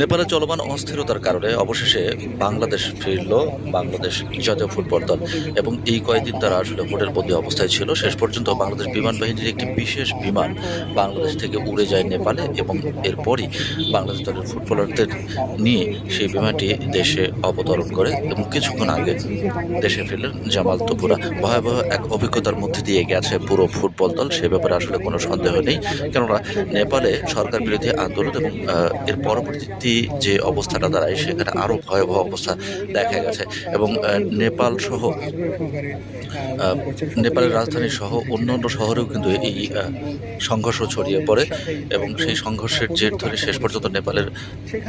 নেপালে চলমান অস্থিরতার কারণে অবশেষে বাংলাদেশ ফিরল বাংলাদেশ জাতীয় ফুটবল দল। এবং এই কয়েকদিন তারা আসলে হোটেল বন্দি অবস্থায় ছিল। শেষ পর্যন্ত বাংলাদেশ বিমান বাহিনীর একটি বিশেষ বিমান বাংলাদেশ থেকে উড়ে যায় নেপালে এবং এরপরই বাংলাদেশ দলের ফুটবলারদের নিয়ে সেই বিমানটি দেশে অবতরণ করে এবং কিছুক্ষণ আগে দেশে ফিরলেন জামাল তুপুরা ভয়াবহ এক অভিজ্ঞতার মধ্যে দিয়ে গেছে পুরো ফুটবল দল। সে ব্যাপারে আসলে কোনো সন্দেহ নেই। কেননা নেপালে সরকার বিরোধী আন্দোলন এবং এর পরবর্তী যে অবস্থাটা দাঁড়ায় সেখানে আরও ভয়াবহ অবস্থা দেখা গেছে। এবং নেপাল সহ নেপালের রাজধানী সহ অন্যান্য শহরেও কিন্তু এই সংঘর্ষ ছড়িয়ে পড়ে এবং সেই সংঘর্ষের জের ধরে শেষ পর্যন্ত নেপালের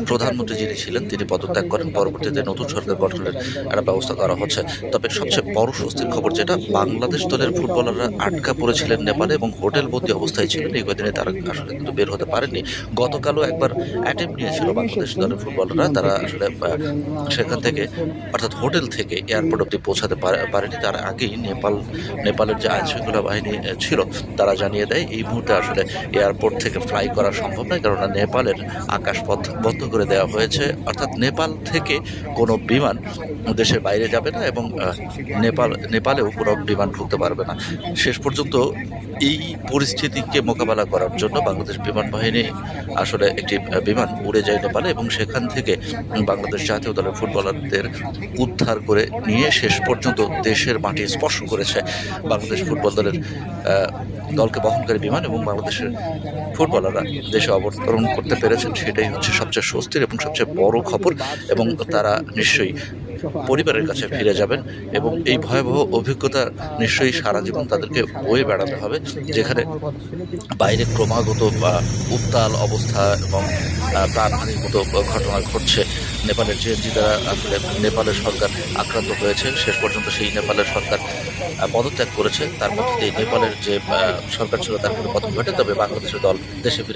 প্রধানমন্ত্রী যিনি ছিলেন, তিনি পদত্যাগ করেন। পরবর্তীতে নতুন সরকার গঠনের একটা ব্যবস্থা করা হচ্ছে। তবে সবচেয়ে বড় স্বস্তির খবর যেটা, বাংলাদেশ দলের ফুটবলাররা আটকা পড়েছিলেন নেপালে এবং হোটেল বন্দি অবস্থায় ছিলেন। এই কদিনে তারা আসলে কিন্তু বের হতে পারেননি। গতকালও একবার অ্যাটেম্প নিয়েছিল বাংলাদেশ দলের ফুটবলাররা তারা আসলে সেখান থেকে, অর্থাৎ হোটেল থেকে এয়ারপোর্ট অব্দি পৌঁছাতে পারেনি। তার আগেই নেপাল, নেপালের যে আইন শৃঙ্খলা বাহিনী ছিল, তারা জানিয়ে দেয়, এই মুহূর্তে আসলে এয়ারপোর্ট থেকে ফ্লাই করা সম্ভব নয় কারণ নেপালের আকাশপথ বন্ধ করে দেওয়া হয়েছে। অর্থাৎ নেপাল থেকে কোনো বিমান দেশের বাইরে যাবে না এবং নেপাল, নেপালেও কোনো বিমান ঢুকতে পারবে না। শেষ পর্যন্ত এই পরিস্থিতিকে মোকাবেলা করার জন্য বাংলাদেশ বিমান বাহিনী আসলে একটি বিমান উড়ে যায় নেপালে এবং সেখান থেকে বাংলাদেশ জাতীয় দলের ফুটবলারদের উদ্ধার করে নিয়ে শেষ পর্যন্ত দেশের মাটি স্পর্শ করেছে বাংলাদেশ ফুটবল দলের দলকে বহনকারী বিমান এবং বাংলাদেশের ফুটবলাররা দেশে অবতরণ করতে পেরেছেন। সেটাই হচ্ছে সবচেয়ে স্বস্তির এবং সবচেয়ে বড় খবর এবং তারা নিশ্চয়ই পরিবারের কাছে ফিরে যাবেন এবং এই ভয়াবহ অভিজ্ঞতা নিশ্চয়ই সারা জীবন তাদেরকে বয়ে বেড়াতে হবে, যেখানে বাইরে ক্রমাগত বা উত্তাল অবস্থা এবং প্রাণহানির মতো ঘটনা ঘটছে। নেপালের জেএনজি দ্বারা আসলে নেপালের সরকার আক্রান্ত হয়েছে। শেষ পর্যন্ত সেই নেপালের সরকার পদত্যাগ করেছে। তার মধ্যে নেপালের যে সরকার ছিল তার কোনো পতন ঘটে, তবে বাংলাদেশের দল দেশে ফিরে